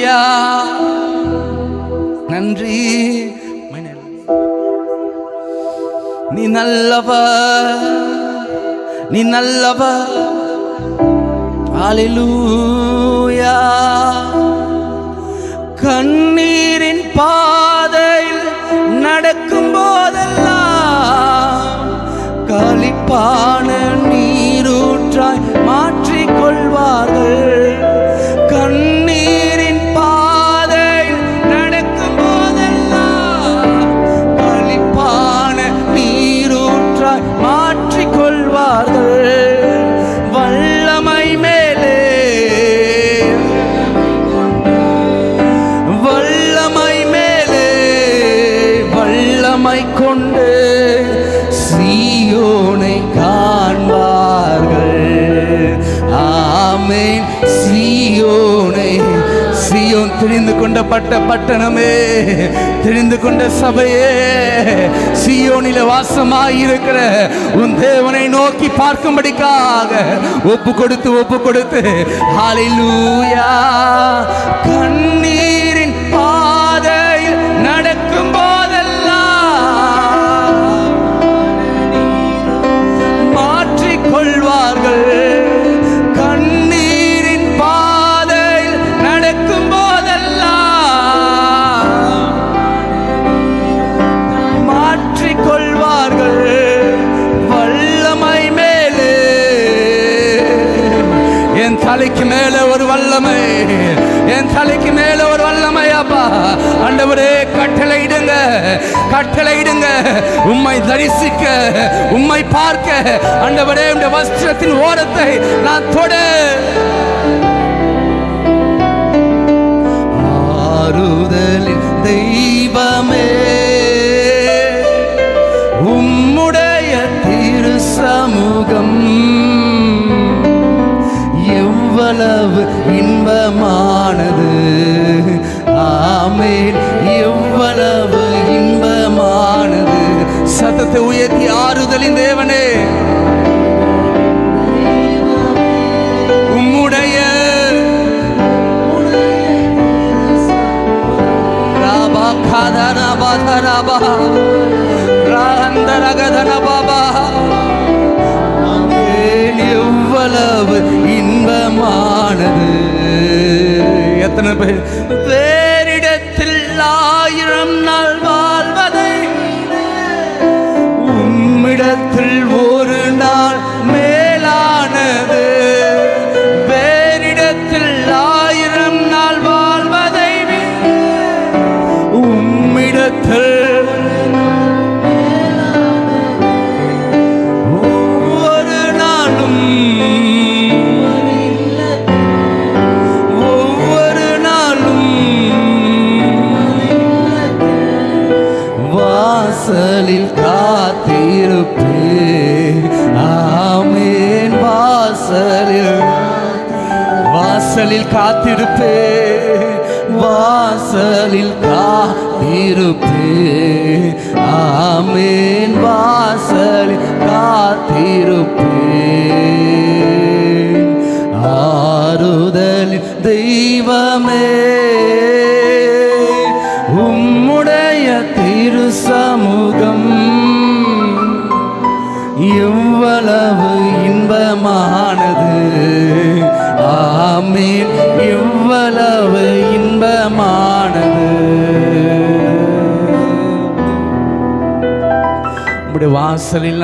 ஐயா நன்றி. நீ நல்லவ? நீ நல்லவ? ஹalleluya. கண்ணீரின் பாதையில் நடக்கும் போதெல்லாம் களிப்பான நீரூற்றாய் மாற்றிக்கொள்வார்கள். கொண்டு சீயோனை காண்பார்கள். ஆமென். சீயோனை. சீயோன் தெரிந்து கொண்ட பட்ட பட்டணமே தெரிந்து கொண்ட சபையே சியோனில வாசமாயிருக்கிற உன் தேவனை நோக்கி பார்க்கும்படிக்காக ஒப்பு கொடுத்து ஒப்பு கொடுத்து ஹாலிலூயா கண் கொள்வார்கள் கண்ணீரின் பாதையில் நடக்கும் போதெல்லாம் மாற்றிக் கொள்வார்கள் வல்லமை மேலே. என் தலைக்கு மேலே ஒரு வல்லமை. என் தலைக்கு மேலே ஒரு வல்லமை அப்பா. அண்டவரே கட்டளையிடுங்க கட்டளையிடுங்க உம்மை தரிசிக்க உம்மை பார்க்க. ஆண்டவரே உடைய வஸ்திரத்தின் ஓரத்தை நான் தொட. ஆறுதலின் தெய்வமே சத்தத்தை உயர்த்தி ஆறுதலின் தேவனே. உம்முடைய ராபா காதன பாதரபா ராந்தரகதன பாபா எவ்வளவு இன்பமானது. எத்தனை பேர் காத்திருப்பே ஆமேன். வாசலில் வாசலில் காத்திருப்பே வாசலில் காத்திருப்பே ஆமேன். வாசலில் காத்திருப்பே ஆறுதலில் தெய்வமே உம்முடைய திரு சமூகம் இவ்வளவு இன்பமானது. ஆமீன். இவ்வளவு இன்பமானது. உம்முடைய வாசலில்